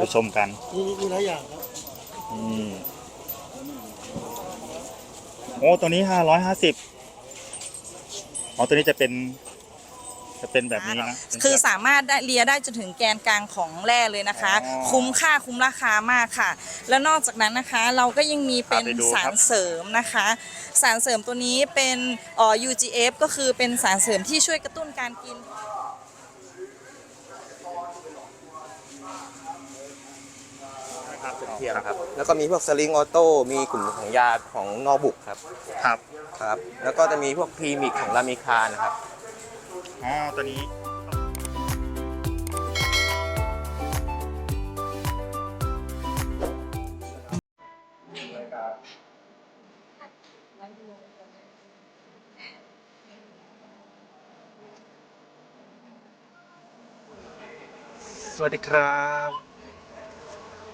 ไปชมกันมีมีหลายอย่างครับนี่โอ้ตัวนี้ห้าร้อยห้าสิบอ๋อตัวนี้จะเป็น จะเป็นแบบนี้นะเป็นคือแบบ สามารถได้เลียได้จนถึงแกนกลางของแร่เลยนะคะ อ๋อคุ้มค่าคุ้มราคามากค่ะ แล้วนอกจากนั้นนะคะ เราก็ยังมีเป็นพาไปดูครับ สารเสริมนะคะ สารเสริมตัวนี้เป็นเอ่อ UGF ก็คือเป็นสารเสริมที่ช่วยกระตุ้นการกิน ครับ เทียมครับ แล้วก็มีพวกสลิงออโต้ มีกลุ่มของยาของนอบุกครับ ครับ ครับ แล้วก็จะมีพวกพรีมิกของลามิคานะครับ อ๋อ ตัวนี้สวัสดีครับ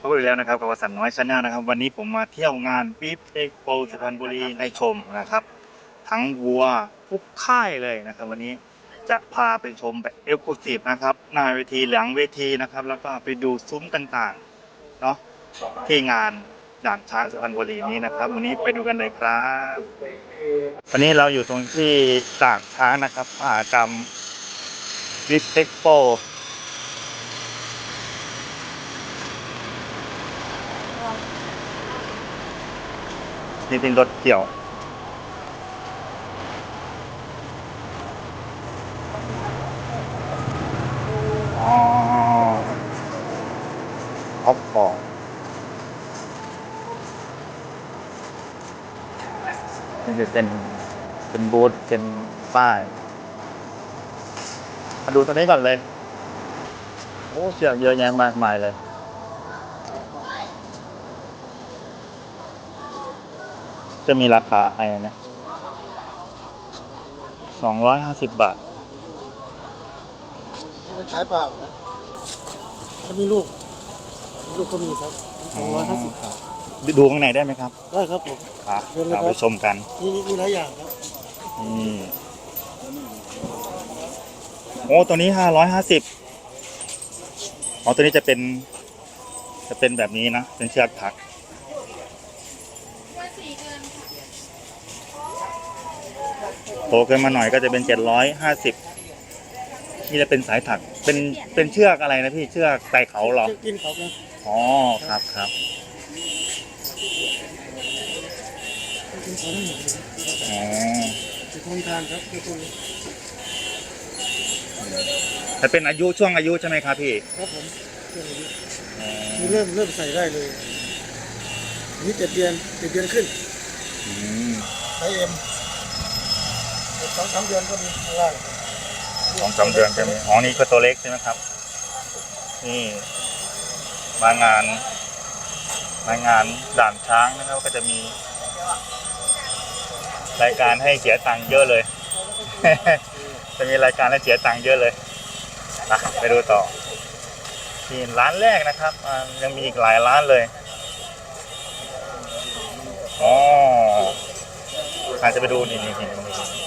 พบกันอีกแล้วนะครับกับวสันน้อยชาแนลนะครับ วันนี้ผมมาเที่ยวงานปี๊บเอ็กโปสุพรรณบุรีในชมนะครับ ทั้งวัวทุกค่ายเลยนะครับ วันนี้จะพาไปชมแบบเอ็กซ์คลูซีฟนะครับหน้าเวทีหลังเวทีนะครับ แล้วก็ไปดูซุ้มต่างๆเนาะที่งานด่านช้างสุพรรณบุรีนี้นะครับ วันนี้ไปดูกันเลยครับวันนี้เราอยู่ตรงที่ด่านช้างนะครับมหากรรมวิสเอ็กโป นี่เป็นรถเกี่ยว อ๋อท็อปของนี่จะเป็นเป็นบูธเป็นป้ายมาดูตัวนี้ก่อนเลย โอ้เสียงเยอะแยะมากมายเลย จะมีราคาอะไรนะสองร้อยห้าสิบบาทมันขายเปล่านะถ้ามีลูก ลูกก็มีครับสองร้อยห้าสิบบาทดูข้างในได้ไหมครับ ได้ครับผมครับเชิญเลยครับเราไปชมกัน มีมีหลายอย่างครับ นี่โอ้ตัวนี้ห้าร้อยห้าสิบอ๋อตัวนี้จะเป็น จะเป็นแบบนี้นะ เป็นเชือกถัก โตเกินมาหน่อยก็จะเป็นเจ็ดร้อยห้าสิบนี่จะเป็นสายถักเป็นเป็นเชือกอะไรนะพี่เชือกไต่เขาเหรอ กินเขาครับอ๋อครับครับกินเขาทั้งหมดเลยอ๋อจะทนทานครับคือคุณแต่เป็นอายุช่วงอายุใช่ไหมครับพี่ครับผมเครื่องนี้อ๋อนี่เริ่มเริ่มใส่ได้เลยอันนี่เจ็ดเดือนเจ็ดเดือนขึ้นอืมไซส์เอ็ม สองสามเดือนก็มีข้างล่างสองสามเดือนใช่ไหมอ๋อนี่ก็ตัวเล็กใช่ไหมครับ นี่มางานมางานด่านช้างนะครับก็จะมี รายการให้เสียตังค์เยอะเลย จะมีรายการให้เสียตังค์เยอะเลยนะไปดูต่อที่ร้านแรกนะครับยังมีอีกหลายร้านเลยอ๋ออาจจะไปดูนี่นี่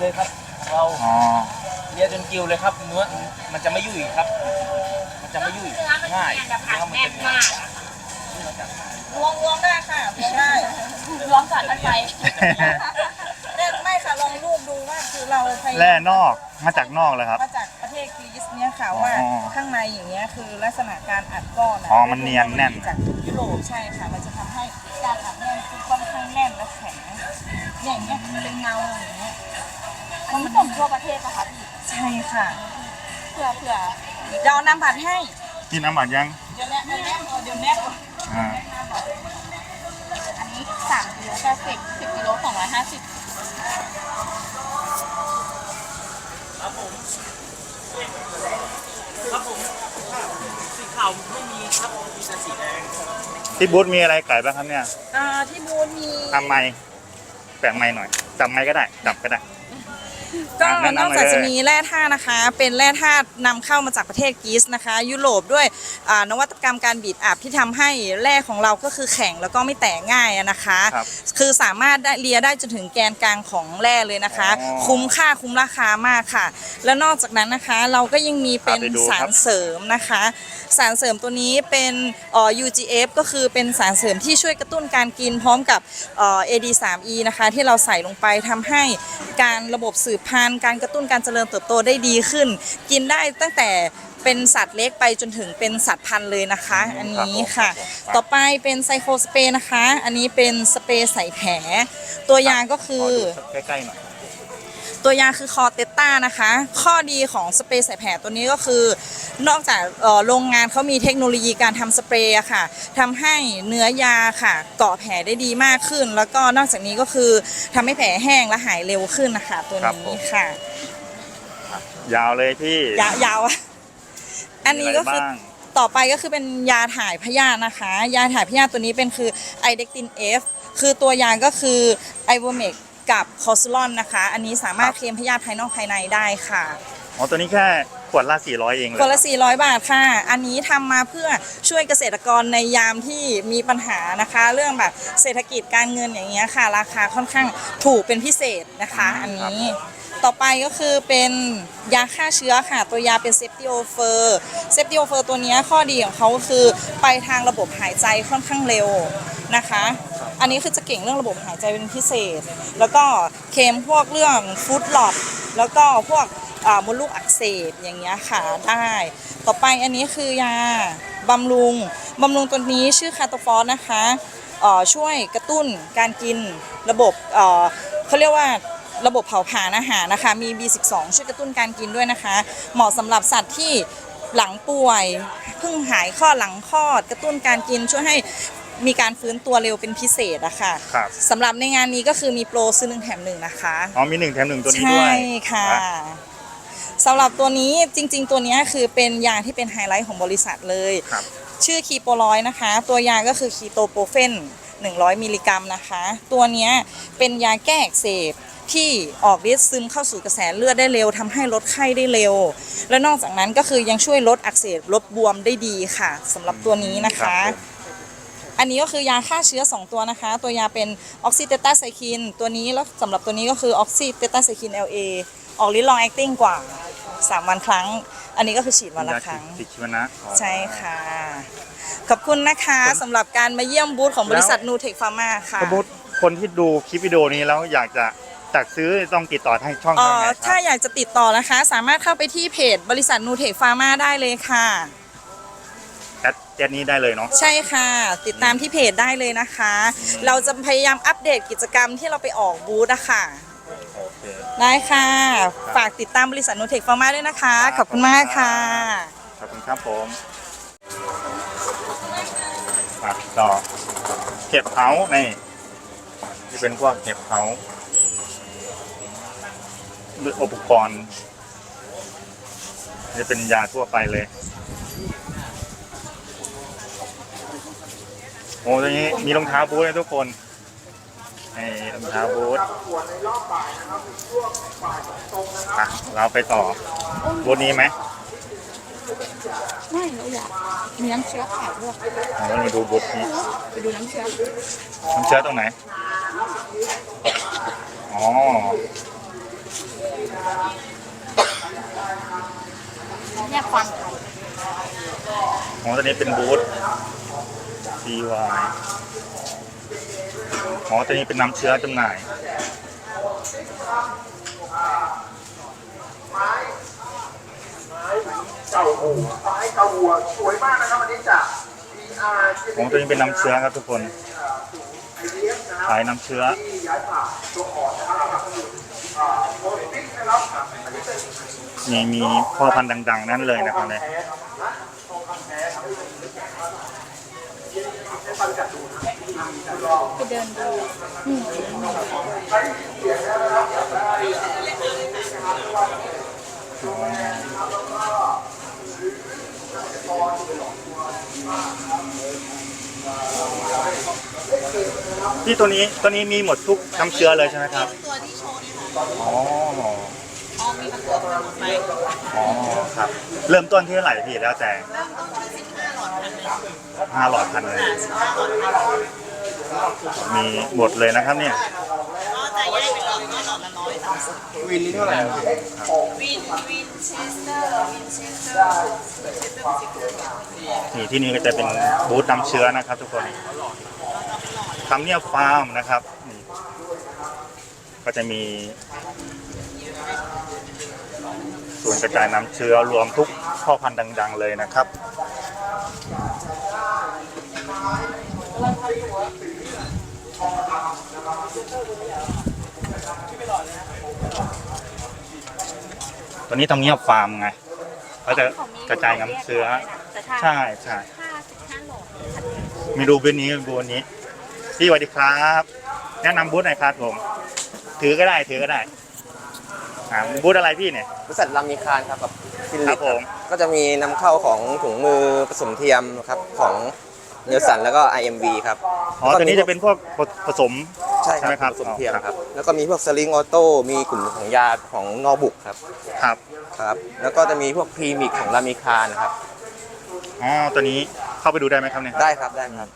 เลยครับเราอ๋อเลียจนกิวเลยครับเนื้อมันจะไม่ยุ่ยครับ มันจะไม่ยุ่ยเนื้อมันง่ายเนียนแบบผัดเนื้อมันแน่เป็นนมากอะรวมรวมได้ค่ะรวมได้ร้องกัดกันไปเล่นไม่ค่ะลองรูปดูว่าคือเราพยายามแร่นอกมาจากนอกเลยครับมาจากประเทศกรีซเนี่ยค่ะว่าอ๋อข้างในอย่างเงี้ยคือลักษณะการอัดก้อนะอ๋อมันเนียนแน่นจากยุโรปใช่ค่ะมันจะทำให้การอัดแน่นคือค่อนข้างแน่นและแข็งเนี่ยอย่างเงี้ยเป็นเงาอย่างเงี้ย มันส่งทั่วประเทศปะคะพี่ใช่ค่ะเผื่อเผื่อเดี๋ยวเอาน้ำผัดให้กินน้ำมันยังเดี๋ยวแนะเดี๋ยวแนะเดี๋ยวแนะอ่าอันนี้สามกิโลแค่สิบสิบกิโลสองร้อยห้าสิบครับผมาวไม่มีครับมีแต่สีแดงครับที่บูธมีอะไรขายบ้างครับเนี่ยอ่าที่บูธมีทำไมแปลงไม้หน่อยจำไม้ก็ได้จับก็ได้ ก็แนะนำนอกจากเลยจะมีแร่ธาตุนะคะ เป็นแร่ธาตุนำเข้ามาจากประเทศกรีซนะคะ ยุโรปด้วยอ่านวัตกรรมการบีดอับที่ทำให้แร่ของเราก็คือแข็งแล้วก็ไม่แตกง่ายอะนะคะครับคือสามารถได้เลียได้จนถึงแกนกลางของแร่เลยนะคะอ๋อคุ้มค่าคุ้มราคามากค่ะ แล้วนอกจากนั้นนะคะเราก็ยังมีเป็นพาไปดูสาครัรบเสริมนะคะ สารเสริมตัวนี้เป็นเอ่อ UGF ก็คือเป็นสารเสริมที่ช่วยกระตุ้นการกินพร้อมกับเอ่อ AD3E นะคะ ที่เราใส่ลงไปทำให้การระบบสืบพันธุ์การกระตุ้นการเจริญเติบโตได้ดีขึ้น กินได้ตั้งแต่เป็นสัตว์เล็กไปจนถึงเป็นสัตว์พันธุ์เลยนะคะ อันนี้ค่ะ ต่อไปเป็นไซโคสเปรย์นะคะ อันนี้เป็นสเปรย์ใส่แผล ตัวยาก็คืขออดูสักใกล้ๆหน่อย ตัวยาคือคอเตต้านะคะ ข้อดีของสเปรย์ใส่แผลตัวนี้ก็คือ นอกจากเอ่อโรงงานเขามีเทคโนโลยีการทำสเปรย์อะค่ะทำให้เนื้อยาค่ะเกาะแผลได้ดีมากขึ้น แล้วก็นอกจากนี้ก็คือทำให้แผลแห้งและหายเร็วขึ้นนะคะ ตัวครับผนี้มค่ะ ยาวเลยพี่ยาวยาวอะอันนี้ก็มีะไรคือบ้างต่อไปก็คือเป็นยาถ่ายพยาธินะคะ ยาถ่ายพยาธิตัวนี้เป็นคือไอเดกตินเอฟคือตัวยาก็คือไอโวเมก กับคอซูลอนนะคะ อันนี้สามารถเคลมพยาธิภายนอกภายในได้ค่ะ อ๋อ ตัวนี้แค่ขวดละ 400 เองเลยคนละ 400 บาทค่ะ อันนี้ทำมาเพื่อช่วยเกษตรกรในยามที่มีปัญหานะคะ เรื่องแบบเศรษฐกิจการเงินอย่างเงี้ยค่ะ ราคาค่อนข้างถูกเป็นพิเศษนะคะ อันนี้ต่อไปก็คือเป็นยาฆ่าเชื้อค่ะ ตัวยาเป็นเซปติโอเฟอร์เซปติโอเฟอร์ตัวเนี้ยข้อดีของเขาก็คือไปทางระบบหายใจค่อนข้างเร็ว นะคะ อันนี้คือจะเก่งเรื่องระบบหายใจเป็นพิเศษ แล้วก็เคลมพวกเรื่องฟู้ดหลอดแล้วก็พวกมดลูกอักเสบอย่างเงี้ยค่ะได้ ต่อไปอันนี้คือยาบำรุงบำรุงตัวนี้ชื่อคาโตฟอสนะคะเอ่อช่วยกระตุ้นการกินระบบเขาเรียกว่าระบบเผาผลาญอาหารนะคะ มี B12 ช่วยกระตุ้นการกินด้วยนะคะ เหมาะสำหรับสัตว์ที่หลังป่วยเพิ่งหายคลอหลังคลอด กระตุ้นการกินช่วยให้ มีการฟื้นตัวเร็วเป็นพิเศษอะค่ะครับสำหรับในงานนี้ก็คือมีโปรซื้อหนึ่งแถมหนึ่งนะคะ อ๋อมีหนึ่งแถมหนึ่งตัวนี้ด้วยใช่ค่ะนสำหรับตัวนี้จริง ๆ ตัวเนี้ยคือเป็นยาที่เป็นไฮไลท์ของบริษัทเลย ครับ ชื่อคีโปร้อยนะคะ ตัวยาก็คือคีโตโปรเฟน 100 มิลลิกรัมนะคะ ตัวเนี้ยเป็นยาแก้อักเสบที่ออกฤทธิ์ซึมเข้าสู่กระแสเลือดได้เร็วทำให้ลดไข้ได้เร็ว และนอกจากนั้นก็คือยังช่วยลดอักเสบลดบวมได้ดีค่ะสำหรับตัวนี้นะคะรับผม อันนี้ก็คือยาฆ่าเชื้อ 2 ตัวนะคะ ตัวยาเป็นออกซิเตตาไซคินตัวนี้แล้วสำหรับตัวนี้ก็คือออกซิเตตาไซคิน LA ออกฤทธิ์ลองแอคติ้งกว่า 3 วันครั้ง อันนี้ก็คือฉีดวันละครั้ง ติดชีวนะอ๋อใช่ค่ะ ขอบคุณนะคะสำหรับการมาเยี่ยมบูธของบริษัทแล้วนูเทคฟาร์มาค่ะ สมมติคนที่ดูคลิปวิดีโอนี้แล้วอยากจะจัดซื้อต้องติดต่อทางช่องเอ่ทางอไหนคถ้ารับอยากจะติดต่อนะคะ สามารถเข้าไปที่เพจบริษัทนูเทคฟาร์มาได้เลยค่ะ แอดแอดนี้ได้เลยเนาะ ใช่ค่ะ ติดตามที่เพจได้เลยนะคะ เราจะพยายามอัปเดตกิจกรรมที่เราไปออกบูธอะค่ะ โอเค ได้ค่ะ ฝากติดตามบริษัทนูเทคฟาร์มาด้วยนะคะ ขอบคุณมากค่ะ ขอบคุณครับผมอะต่อเก็บเฮาส์นี่ที่เป็นพวกเก็บเฮาส์หรืออุปกรณ์นี่เป็นยาทั่วไปเลย อ้ตรงนี้มีรองเท้าบูทเลยทุกคนนี่รองเท้าบูทอะเราไปต่อบูธนี้ไหมไม่เราอยากมีน้ำเชื้อขายด้วยเรามาดูบูธนี้ไปดูน้ำเชื้อน้ำเชื้อตรงไหน อ๋อ แยกฟันค่ะอ๋อตอนนี้เป็นบูธ CY อ๋อตอนนี้เป็นน้ำเชื้อจำหน่ายเก่าหูไม้เก่าหัวสวยมากนะครับวันนี้จาก PR อ๋อตัวนี้เป็นน้ำเชื้อครับทุกคนไอเดียนะครับขายน้ำเชื้อที่ย้ายผ่านตัวอ่อนนะครับกับอ่าโพสต์ฟิกนะครับอันนี้เป็นมีมีพ่อพันธุ์ดัง ๆ นั่นเลยนะครับเนี่ยแไปเดินดูใช้เสียงนะครับอยากได้อที่ตัวนี้ตัวนี้มีหมดทุกน้ำเชื้อเลยใช่ไหมครับ ตัวที่โชว์เนี่ยค่ะอ๋อ อ๋อมีบางตัวที่หมดไปอ๋อครับ เริ่มต้นที่เท่าไหร่พี่แล้วแต่เริ่มต้นที่15 หลอดพันหนึ่งห้าหลอดพันเลยค่ะ15หลอดพันมีหมดเลยนะครับเนี่ยก็จะแยกเป็นหลอดก็หลอดละร้อยสามสิบวินนี่เท่าไหร่ครับวินวินเชสเตอร์วินเชสเตอร์วินเชสเตอร์สิบตัวนี่ที่นี่ก็จะเป็นบูธน้ำเชื้อนะครับ ทุกคนทำเนียบฟาร์มนะครับนี่ก็จะมีศูนย์กระจายน้ำเชื้อรวมทุกพ่อพันธุ์ดัง ๆ เลยนะครับ ตัวนี้ทำเนียบฟาร์มไงเขาจะกระจายน้ำเชื้อแต่ถ้าใช่ใช่ห้าสิบห้าหลอดมีดูบูธนี้บูธนี้ พี่สวัสดีครับ แนะนำบูธหน่อยครับผม ถือก็ได้ถือก็ได้อ่าบูธอะไรพี่เนี่ยบริษัทรามีคารครับกับฟินครัลิบปผมก็จะมีนำเข้าของถุงมือผสมเทียมครับของ เนลสันแล้วก็ IMV ครับอ๋อตัวนี้จะเป็นพวกผสมใช่คใช่ไหมครัรับบผสมเทียมครับ แล้วก็มีพวกสลิงออโต้มีกลุ่มของยาของนอบุกครับครับครับ แล้วก็จะมีพวกพรีมิกของรามีคารนะครับอ๋อตัวนี้เข้าไปดูได้ไหมครับเนี่ยได้ครับได้ครับ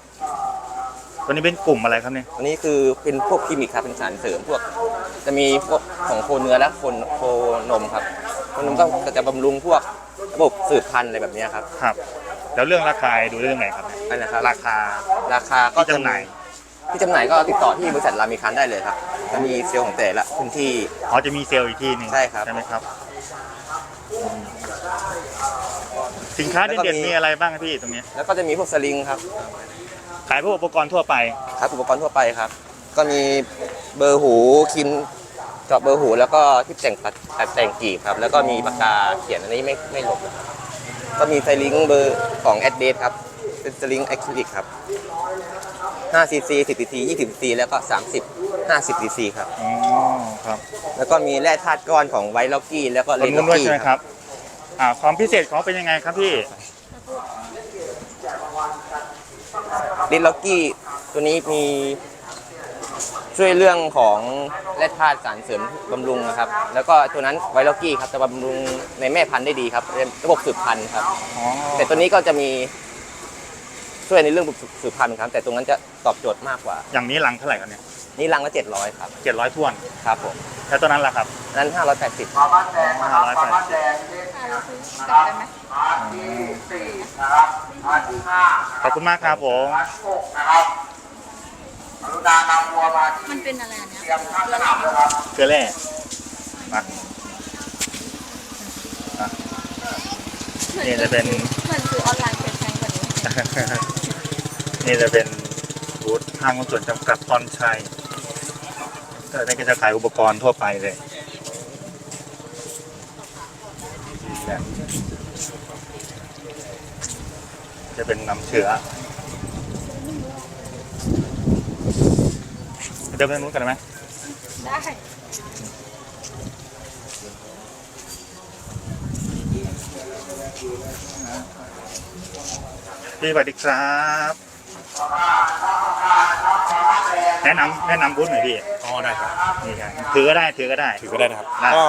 ตัวนี้เป็นกลุ่มอะไรครับเนี่ยอันนี้คือเป็นพวกพรีมิกครับเป็นสารเสริมพวก จะมีพวกของโคเนื้อและโคนโคนมครับโคนมก็จะบำรุงพวกระบบสืบพันธุ์อะไรแบบเนี้ยครับครับ แล้วเรื่องราคาดูเรื่องไหนครับเนี่ยอันนะครับราคาราคาก็ที่จำหน่ายที่จำหน่ายก็ติดต่อที่บริษัทรามีคารได้เลยครับจะมีเซลล์ของแต่ละพื้นที่อ๋อจะมีเซลล์อีกที่หนึงใช่ครับ ใช่ไหมครับอืมสินค้าแล้วก็เด่นมีๆมีอะไรบ้างครับพี่ตรงเนี้ยแล้วก็จะมีพวกสลิงครับขายพวกอุปกรณ์ทั่วไป ครับอุปกรณ์ทั่วไปครับ ก็มีเบอร์หูคินเจาะเบอร์หู แล้วก็ที่แต่งตัดตัดแต่งกีบครับ แล้วก็มีปากกาเขียนอันนี้ไม่ไม่ลบนะครับ ก็มีไซลิงเบอร์ของแอดเดครับ เป็นสลิงอะคริลิกครับ5 cc 10 cc 20 cc แล้วก็ 30 50 cc ครับ อ๋อครับแล้วก็มีแร่ธาตุก้อนของไวท์ล็อกกี้แล้วก็คเลนนล็นู้อนกด้วยกี้ใช่ไหมคครับรับ อ่าความพิเศษของเขาเป็นยังไงครับพี่ เลนล็อกกี้ตัวนี้มี ช่วยเรื่องของแร่ธาตุสารเสริมบำรุงนะครับ แล้วก็ตัวนั้นไวท์ล็อกกี้ครับจะบำรุงในแม่พันธุ์ได้ดีครับเป็นระบบสืบพันธุ์ครับ อ๋อแต่ตัวนี้ก็จะมีช่วยในเรื่องสืบพันธุ์ครับ แต่ตรงนั้นจะตอบโจทย์มากกว่า อย่างนี้ลังเท่าไหร่ครับเนี่ยนี่รังละ700ครับเจ็ดร้อยถ้วนครับผมแล้วตัวนั้นล่ะครับอันนั้น580ปลาบ้านแดงนะครับปลาบ้านแดงที่ค่ะเราซื้อกลับได้ไหมร้านที่สี่นะครับร้านที่ห้าขอบคุณมากครับผมร้านหกนะครับก รุณานำวัวมาที่มันเป็นอะไรอันเนี้ยเตรียมข้างสนามนะครับเกลือแร่มาอะนี่จะเป็น เหมือนซื้อออนไลน์แพงๆกว่านี้นี่จะเป็นบูธห้างหุ้นส่วนจำกัดพรชัยก็นี่ก็จะขายอุปกรณ์ทั่วไปเลยเนี่ยจะเป็นน้ำเชื้อ เดินไปทางนู้นกันไหมได้พี่สวัสดีครับ แนะนำแนะนำบูธหน่อยพี่อ๋อได้ครับนี่ครับถือก็ได้ถือก็ได้ ถือก็ได้นะครับ ได้ ก็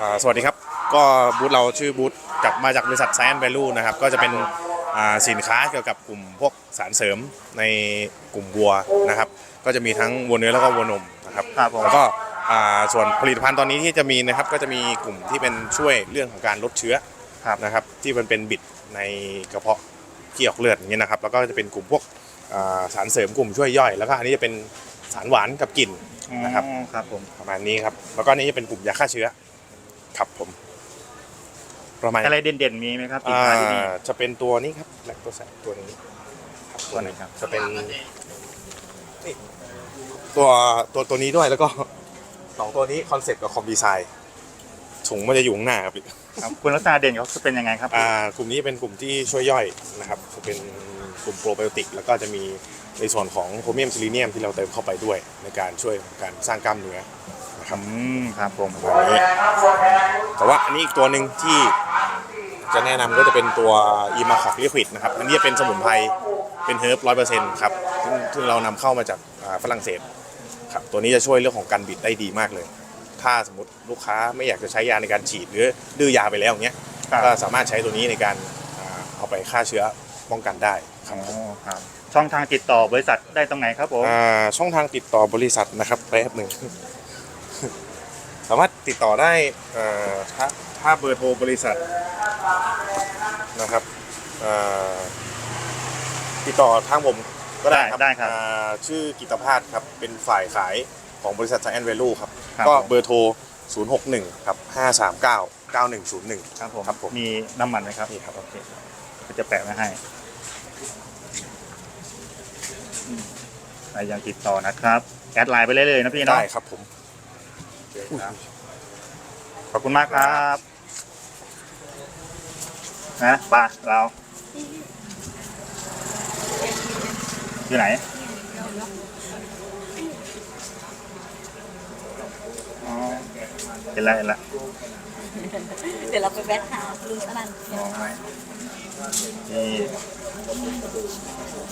อ่าสวัสดีครับ ก็บูธเราชื่อบูธกลับมาจากบริษัท Science Value นะครับ ก็จะเป็นอ่า สินค้าเกี่ยวกับกลุ่มพวกสารเสริมในกลุ่มวัวนะครับ ก็จะมีทั้งวัวเนื้อแล้วก็วัวนมนะครับครับผม แล้วก็อ่าส่วนผลิตภัณฑ์ตอนนี้ที่จะมีนะครับก็จะมีกลุ่มที่เป็นช่วยเรื่องของการลดเชื้อครับนะครับที่มันเป็นบิดในกระเพาะที่ออกเลือดอย่างเงี้ยนะครับแล้วก็จะเป็นกลุ่มพวกอ่าสารเสริมกลุ่มช่วยย่อย แล้วก็อันนี้จะเป็นสารหวานกับกลิ่น นะครับอ๋อครับผม ประมาณนี้ครับแล้วก็อันนี้จะเป็นกลุ่มยาฆ่าเชื้อครับผม ประมาณอะไรเด่นๆมีไหมครับสินอ่าค้าที่นี่จะเป็นตัวนี้ครับแลคโตแซตัวนี้ครับตัวไหนครับจะเป็นนี่ตัวตัวตัวนี้ด้วยแล้วก็ สองตัวนี้คอนเซ็ปต์กับคอมดีไซน์ถุงมันจะอยู่ข้างหน้าครับ ครับคุณลักษณะเด่นเขาจะเป็นยังไงครับอ่ากลุ่มนี้เป็นกลุ่มที่ช่วยย่อยนะครับจะเป็นกลุ่มโปรไบโอติก แล้วก็จะมีในส่วนของโพรเมียมซิลิเนียมที่เราเติมเข้าไปด้วย ในการช่วยการสร้างกล้ามเนื้อนะครับอืมครับผม ประมาณนี้แต่ว่าอันนี้อีกตัวหนึ่งที่ จะแนะนำก็จะเป็นตัวอีมาคอกลิควิดนะครับ อันนี้เป็นสมุนไพรเป็นเฮิร์บร้อยเปอร์เซ็นต์ครับซึ่งซึ่งเรานำเข้ามาจากอ่าฝรั่งเศสครับตัวนี้จะช่วยเรื่องของการบิดได้ดีมากเลย ถ้าสมมติลูกค้าไม่อยากจะใช้ยาในการฉีดหรือดื้อยาไปแล้วอย่างเงี้ยครับ ก็สามารถใช้ตัวนี้ในการอ่าเอาไปฆ่าเชื้อป้องกันได้ครับอ๋อครับ ช่องทางติดต่อบริษัทได้ตรงไหนครับผม อ่าช่องทางติดต่อบริษัทนะครับแป๊บหนึ่ง สามารถติดต่อได้เอ่อถ้าถ้าเบอร์โทรบริษัท นะครับเอ่อติดต่อทางผมก็ได้ครับได้ครับอ่าชื่อกิตภาสครับเป็นฝ่ายขายของบริษัท Science Value ครับครับ ก็ผมเบอร์โทร 061ครับ539 9101 ครับผมครับผมมีน้ำมันไหมครับนี่ครับโอเคก็จะแปะไว้ให้อืมใครยังติดต่อนะครับ แอดไลน์ไปเลยเลยนะพี่เนาะได้ครับผมขอบคุณมากครับ นะไป่ะเราอยู่ไหนอ๋อเห็นแล้วเห็นแล้วเดี๋ยวเราไปแวะหาลุงอนันต์นี่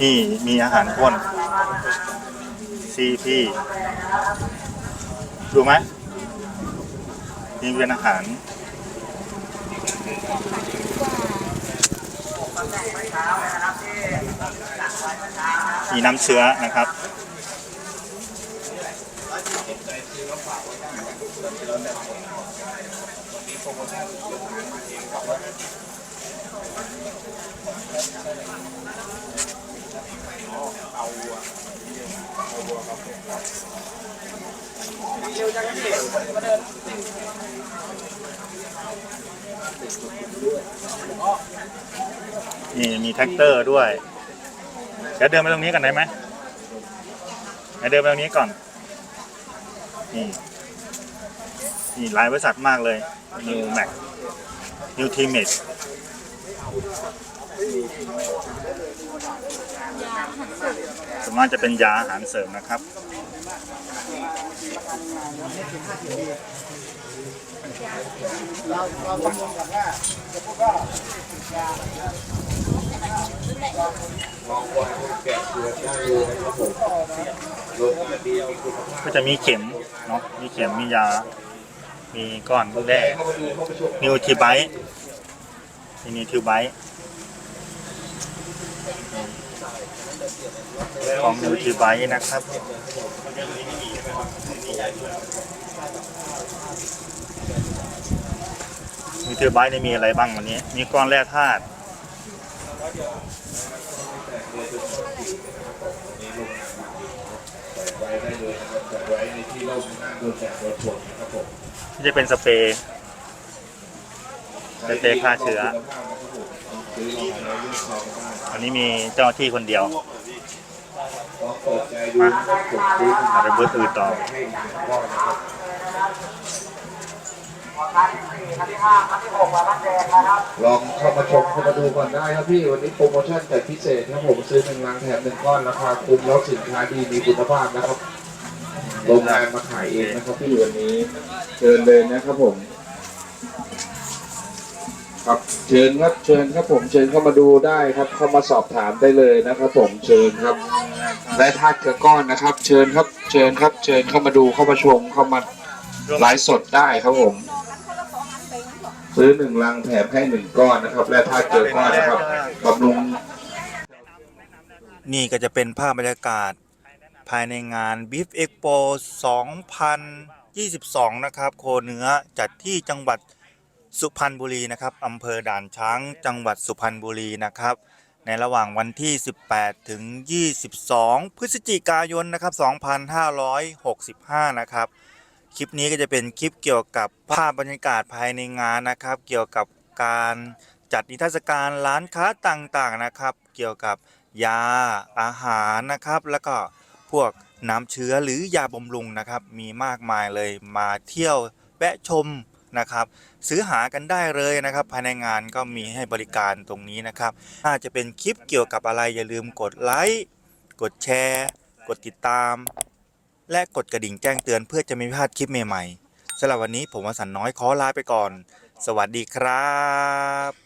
นี่มีอาหารข้นซีพีดูไหมนี่เป็นอาหาร มีน้ำเชื้อนะครับ นี่มีแท็กเตอร์ด้วยเดี๋ยวเดินไปตรงนี้กันได้ไหมเดี๋ยวเดินไปตรงนี้ก่อน นี่ นี่หลายบริษัทมากเลย New Max New t e a m a t e ส่วนมากจะเป็นยาอาหารเสริมนะครับก็จะ ก็จะมีเข็มเนาะ มีเข็ม มียา มีก้อนลูกแร่นิวทิไบต์มีนิวทิไบต์ของนิวทิไบต์นะครับนิวทิไบต์นี่มีอะไรบ้างวันนี้ มีก้อนแร่ธาตุ ที่จะเป็นสเปรย์สเปรย์ฆ่าเชื้ออันนี้มีเจ้าหน้าที่คนเดียวมาเอาไปบูธอื่นต่อลองเข้ามาชมเข้ามาดูก่อนได้ครับพี่วันนี้โปรโมชั่นแต่พิเศษครับผมซื้อหนึ่งลังแถมหนึ่งก้อนราคาคุ้มแล้วสินค้าดีมีคุณภาพนะครับ โรงงานมาขายเองนะครับพี่วันนี้ เชิญเลยนะครับผม ครับเชิญครับเชิญครับผมเชิญเข้ามาดูได้ครับ เข้ามาสอบถามได้เลยนะครับ ผมเชิญครับและธาตุเกลือก้อนนะครับ เชิญครับ เชิญครับ เชิญเข้ามาดูเข้ามาชมเข้ามาไลฟ์สดได้ครับผม ซื้อหนึ่งลังแถมให้หนึ่งก้อนนะครับ และธาตุเกลือก้อนนะครับบำรุงนี่ก็จะเป็นภาพบรรยากาศ ภายในงาน Beef Expo 2022 นะครับ โคเนื้อจัดที่จังหวัดสุพรรณบุรีนะครับอำเภอด่านช้างจังหวัดสุพรรณบุรีนะครับ ในระหว่างวันที่ 18 ถึง 22 พฤศจิกายนนะครับ 2565 นะครับ คลิปนี้ก็จะเป็นคลิปเกี่ยวกับภาพบรรยากาศภายในงานนะครับ เกี่ยวกับการจัดนิทรรศการร้านค้าต่างๆนะครับ เกี่ยวกับยาอาหารนะครับ แล้วก็ พวกน้ำเชื้อหรือยาบำรุงนะครับ มีมากมายเลยมาเที่ยวแวะชมนะครับ ซื้อหากันได้เลยนะครับ ภายในงานก็มีให้บริการตรงนี้นะครับถ้าจะเป็นคลิปเกี่ยวกับอะไรอย่าลืมกดไลค์กดแชร์ กดติดตาม และกดกระดิ่งแจ้งเตือนเพื่อจะไม่พลาดคลิปใหม่ๆสำหรับวันนี้ผมวสันน้อยขอลาไปก่อน สวัสดีครับ